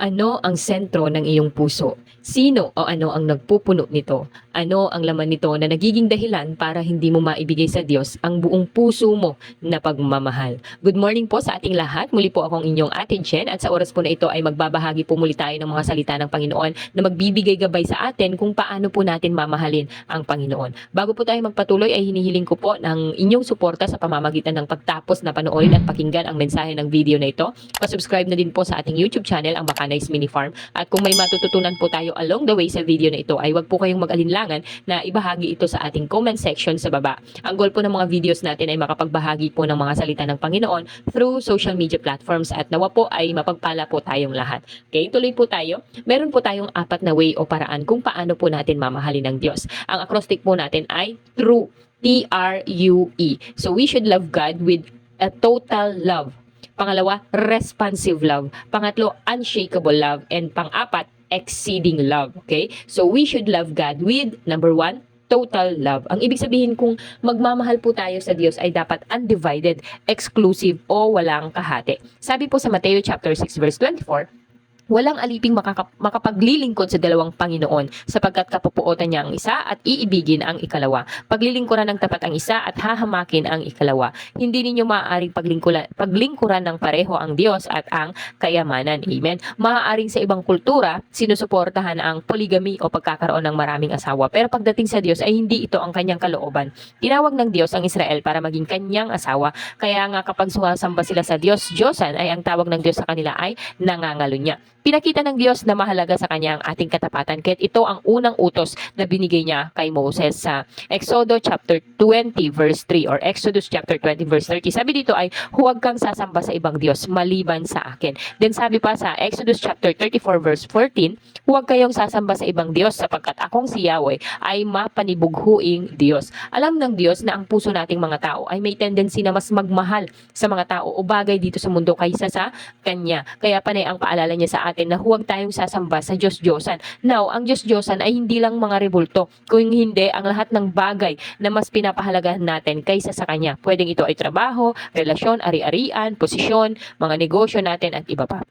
Ano ang sentro ng iyong puso? Sino o ano ang nagpupuno nito? Ano ang laman nito na nagiging dahilan para hindi mo maibigay sa Diyos ang buong puso mo na pagmamahal? Good morning po sa ating lahat. Muli po akong inyong Ate Jen at sa oras po na ito ay magbabahagi po muli tayo ng mga salita ng Panginoon na magbibigay gabay sa atin kung paano po natin mamahalin ang Panginoon. Bago po tayo magpatuloy ay hinihiling ko po ng inyong suporta sa pamamagitan ng pagtapos na panoorin at pakinggan ang mensahe ng video na ito. Pa-subscribe na din po sa ating YouTube channel, ang Bakanais Mini Farm. At kung may matututunan po tayo along the way sa video na ito, ay wag po kayong mag-alinlangan na ibahagi ito sa ating comment section sa baba. Ang goal po ng mga videos natin ay makapagbahagi po ng mga salita ng Panginoon through social media platforms at nawa po ay mapagpala po tayong lahat. Okay, tuloy po tayo. Meron po tayong apat na way o paraan kung paano po natin mamahalin ng Diyos. Ang acrostic po natin ay true. T-R-U-E. So we should love God with a total love. Pangalawa, responsive love. Pangatlo, unshakable love. And pang-apat, exceeding love. Okay? So we should love God with, number one, total love. Ang ibig sabihin kung magmamahal po tayo sa Diyos ay dapat undivided, exclusive o walang kahati. Sabi po sa Mateo chapter 6 verse 24, Walang aliping makaka- makapaglilingkod sa dalawang Panginoon sapagkat kapupuotan niya ang isa at iibigin ang ikalawa. Paglilingkuran ng tapat ang isa at hahamakin ang ikalawa. Hindi ninyo maaaring paglingkuran, paglingkuran ng pareho ang Diyos at ang kayamanan. Amen. Maaaring sa ibang kultura, sinusuportahan ang polygamy o pagkakaroon ng maraming asawa. Pero pagdating sa Diyos ay hindi ito ang kanyang kalooban. Tinawag ng Diyos ang Israel para maging kanyang asawa. Kaya nga kapag sumasamba sila sa Diyos, Diyosan ay ang tawag ng Diyos sa kanila ay nangangalo niya. Pinakita ng Diyos na mahalaga sa kanya ang ating katapatan kahit ito ang unang utos na binigay niya kay Moses sa Exodo chapter 20 verse 3 or Exodus chapter 20 verse 30. Sabi dito ay huwag kang sasamba sa ibang Diyos maliban sa akin. Then sabi pa sa Exodus chapter 34 verse 14, huwag kayong sasamba sa ibang Diyos sapagkat akong si Yahweh ay mapanibughuing Diyos. Alam ng Diyos na ang puso nating mga tao ay may tendency na mas magmahal sa mga tao o bagay dito sa mundo kaysa sa Kanya. Kaya panay ang paalala niya sa atin na huwag tayong sasamba sa Diyos-Diyosan. Now, ang Diyos-Diyosan ay hindi lang mga rebulto, kung hindi ang lahat ng bagay na mas pinapahalagahan natin kaysa sa Kanya. Pwedeng ito ay trabaho, relasyon, ari-arian, posisyon, mga negosyo natin at iba pa.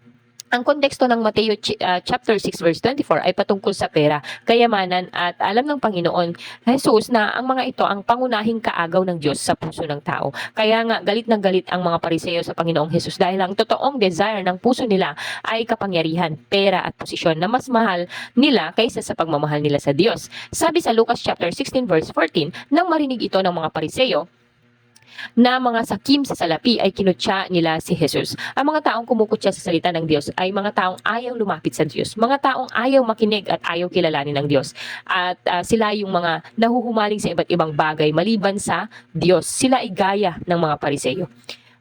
Ang konteksto ng Mateo uh, chapter 6 verse 24 ay patungkol sa pera, kayamanan at alam ng Panginoon Jesus na ang mga ito ang pangunahing kaagaw ng Diyos sa puso ng tao. Kaya nga galit na galit ang mga pariseo sa Panginoong Jesus dahil ang totoong desire ng puso nila ay kapangyarihan, pera at posisyon na mas mahal nila kaysa sa pagmamahal nila sa Diyos. Sabi sa Lucas chapter 16 verse 14, nang marinig ito ng mga pariseo, na mga sakim sa salapi ay kinutya nila si Jesus. Ang mga taong kumukutya sa salita ng Diyos ay mga taong ayaw lumapit sa Diyos. Mga taong ayaw makinig at ayaw kilalanin ng Diyos. At ah, sila yung mga nahuhumaling sa iba't ibang bagay maliban sa Diyos. Sila ay gaya ng mga pariseyo.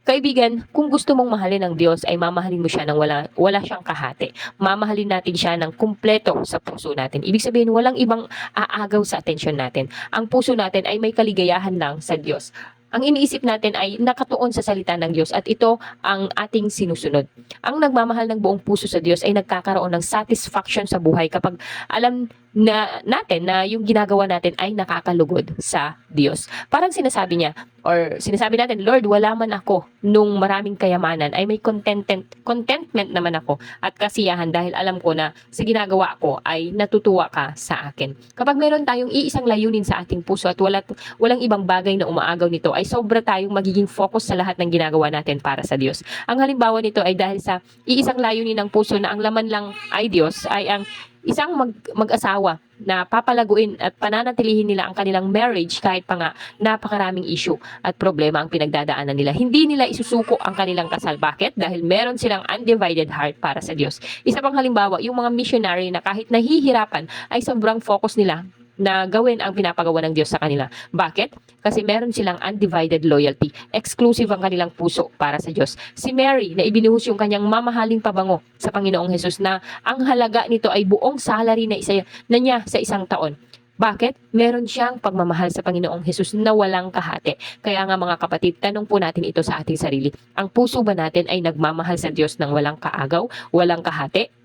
Kaibigan, kung gusto mong mahalin ng Diyos ay mamahalin mo siya ng wala, wala siyang kahati. Mamahalin natin siya ng kumpleto sa puso natin. Ibig sabihin, walang ibang aagaw sa atensyon natin. Ang puso natin ay may kaligayahan lang sa Diyos ang iniisip natin ay nakatuon sa salita ng Diyos at ito ang ating sinusunod. Ang nagmamahal ng buong puso sa Diyos ay nagkakaroon ng satisfaction sa buhay kapag alam na natin na yung ginagawa natin ay nakakalugod sa Diyos. Parang sinasabi niya or sinasabi natin, Lord, wala man ako nung maraming kayamanan ay may contented, contentment naman ako at kasiyahan dahil alam ko na sa ginagawa ko ay natutuwa ka sa akin. Kapag meron tayong iisang layunin sa ating puso at wala, walang ibang bagay na umaagaw nito ay sobra tayong magiging focus sa lahat ng ginagawa natin para sa Diyos. Ang halimbawa nito ay dahil sa iisang layunin ng puso na ang laman lang ay Diyos ay ang isang mag, mag-asawa na papalaguin at pananatilihin nila ang kanilang marriage kahit pa nga napakaraming issue at problema ang pinagdadaanan nila. Hindi nila isusuko ang kanilang kasal. Bakit? Dahil meron silang undivided heart para sa Diyos. Isa pang halimbawa, yung mga missionary na kahit nahihirapan ay sobrang focus nila na gawin ang pinapagawa ng Diyos sa kanila. Bakit? Kasi meron silang undivided loyalty. Exclusive ang kanilang puso para sa Diyos. Si Mary na ibinuhos yung kanyang mamahaling pabango sa Panginoong Jesus na ang halaga nito ay buong salary na, isa, na niya sa isang taon. Bakit? Meron siyang pagmamahal sa Panginoong Jesus na walang kahati. Kaya nga mga kapatid, tanong po natin ito sa ating sarili. Ang puso ba natin ay nagmamahal sa Diyos ng walang kaagaw, walang kahati?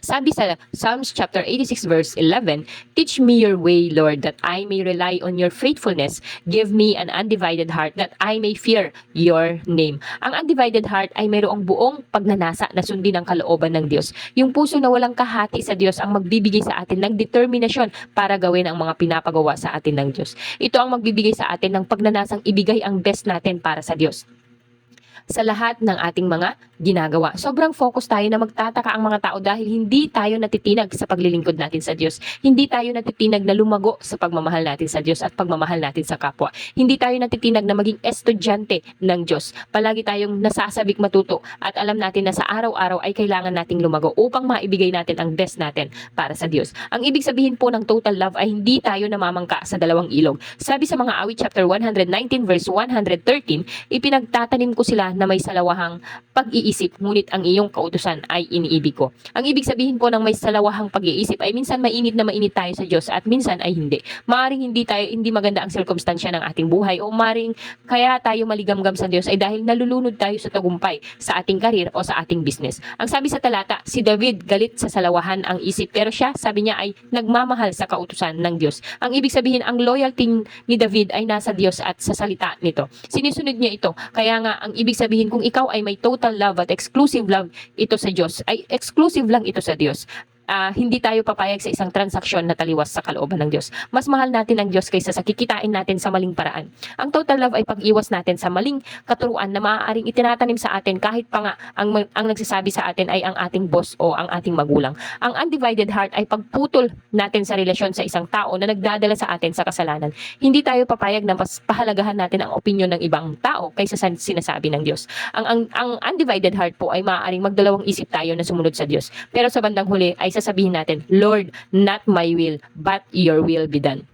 Sabi sa Psalms chapter 86 verse 11, Teach me your way, Lord, that I may rely on your faithfulness. Give me an undivided heart that I may fear your name. Ang undivided heart ay mayroong buong pagnanasa na sundin ang kalooban ng Diyos. Yung puso na walang kahati sa Diyos ang magbibigay sa atin ng determinasyon para gawin ang mga pinapagawa sa atin ng Diyos. Ito ang magbibigay sa atin ng pagnanasang ibigay ang best natin para sa Diyos sa lahat ng ating mga ginagawa. Sobrang focus tayo na magtataka ang mga tao dahil hindi tayo natitinag sa paglilingkod natin sa Diyos. Hindi tayo natitinag na lumago sa pagmamahal natin sa Diyos at pagmamahal natin sa kapwa. Hindi tayo natitinag na maging estudyante ng Diyos. Palagi tayong nasasabik matuto at alam natin na sa araw-araw ay kailangan nating lumago upang maibigay natin ang best natin para sa Diyos. Ang ibig sabihin po ng total love ay hindi tayo namamangka sa dalawang ilog. Sabi sa mga awit chapter 119 verse 113, ipinagtatanim ko sila na may salawahang pag-iisip, ngunit ang iyong kautusan ay iniibig ko. Ang ibig sabihin po ng may salawahang pag-iisip ay minsan mainit na mainit tayo sa Diyos at minsan ay hindi. Maaring hindi tayo hindi maganda ang sirkumstansya ng ating buhay o maaring kaya tayo maligamgam sa Diyos ay dahil nalulunod tayo sa tagumpay sa ating karir o sa ating business. Ang sabi sa talata, si David galit sa salawahan ang isip pero siya sabi niya ay nagmamahal sa kautusan ng Diyos. Ang ibig sabihin ang loyalty ni David ay nasa Diyos at sa salita nito. Sinisunod niya ito. Kaya nga ang ibig sabihin kung ikaw ay may total love at exclusive love ito sa Diyos, ay exclusive lang ito sa Diyos. Ah, hindi tayo papayag sa isang transaksyon na taliwas sa kalooban ng Diyos. Mas mahal natin ang Diyos kaysa sa kikitain natin sa maling paraan. Ang total love ay pag-iwas natin sa maling katuruan na maaaring itinatanim sa atin kahit pa nga ang, ang nagsasabi sa atin ay ang ating boss o ang ating magulang. Ang undivided heart ay pagputol natin sa relasyon sa isang tao na nagdadala sa atin sa kasalanan. Hindi tayo papayag na mas pahalagahan natin ang opinion ng ibang tao kaysa sa sinasabi ng Diyos. Ang, ang, ang undivided heart po ay maaaring magdalawang isip tayo na sumunod sa Diyos. Pero sa bandang huli ay sasabihin natin, Lord, not my will, but your will be done.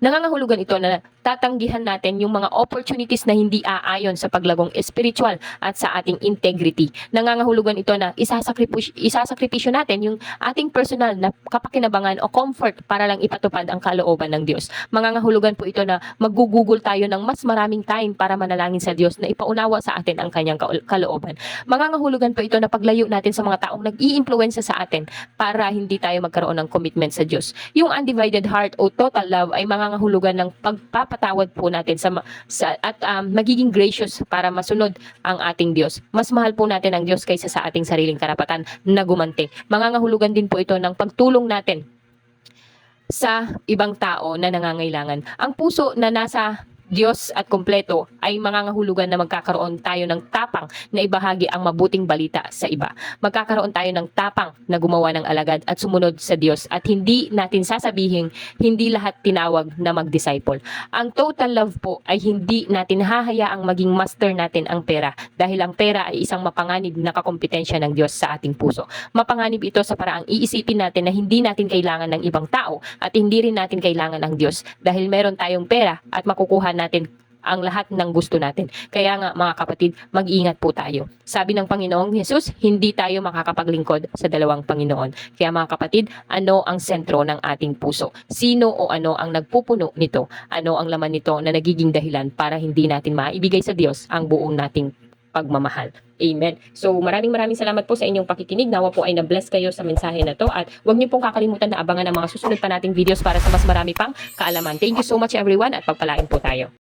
Nangangahulugan ito na tatanggihan natin yung mga opportunities na hindi aayon sa paglagong spiritual at sa ating integrity. Nangangahulugan ito na isasakripisyo, natin yung ating personal na kapakinabangan o comfort para lang ipatupad ang kalooban ng Diyos. Mangangahulugan po ito na magugugol tayo ng mas maraming time para manalangin sa Diyos na ipaunawa sa atin ang kanyang kalooban. Mangangahulugan po ito na paglayo natin sa mga taong nag-iimpluwensya sa atin para hindi tayo magkaroon ng commitment sa Diyos. Yung undivided heart o total love ay mangangahulugan ng pagpapatawad po natin sa, sa at um, magiging gracious para masunod ang ating Diyos. Mas mahal po natin ang Diyos kaysa sa ating sariling karapatan na gumante. Mangangahulugan din po ito ng pagtulong natin sa ibang tao na nangangailangan. Ang puso na nasa Diyos at kompleto ay mangangahulugan na magkakaroon tayo ng tapang na ibahagi ang mabuting balita sa iba. Magkakaroon tayo ng tapang na gumawa ng alagad at sumunod sa Diyos at hindi natin sasabihin hindi lahat tinawag na mag-disciple. Ang total love po ay hindi natin hahayaang maging master natin ang pera dahil ang pera ay isang mapanganib na kakompetensya ng Diyos sa ating puso. Mapanganib ito sa paraang iisipin natin na hindi natin kailangan ng ibang tao at hindi rin natin kailangan ng Diyos dahil meron tayong pera at makukuha natin ang lahat ng gusto natin. Kaya nga mga kapatid, mag-ingat po tayo. Sabi ng Panginoong Jesus, hindi tayo makakapaglingkod sa dalawang Panginoon. Kaya mga kapatid, ano ang sentro ng ating puso? Sino o ano ang nagpupuno nito? Ano ang laman nito na nagiging dahilan para hindi natin maibigay sa Diyos ang buong nating pagmamahal. Amen. So maraming maraming salamat po sa inyong pakikinig. Nawa po ay na-bless kayo sa mensahe na to at huwag niyo pong kakalimutan na abangan ang mga susunod pa nating videos para sa mas marami pang kaalaman. Thank you so much everyone at pagpalain po tayo.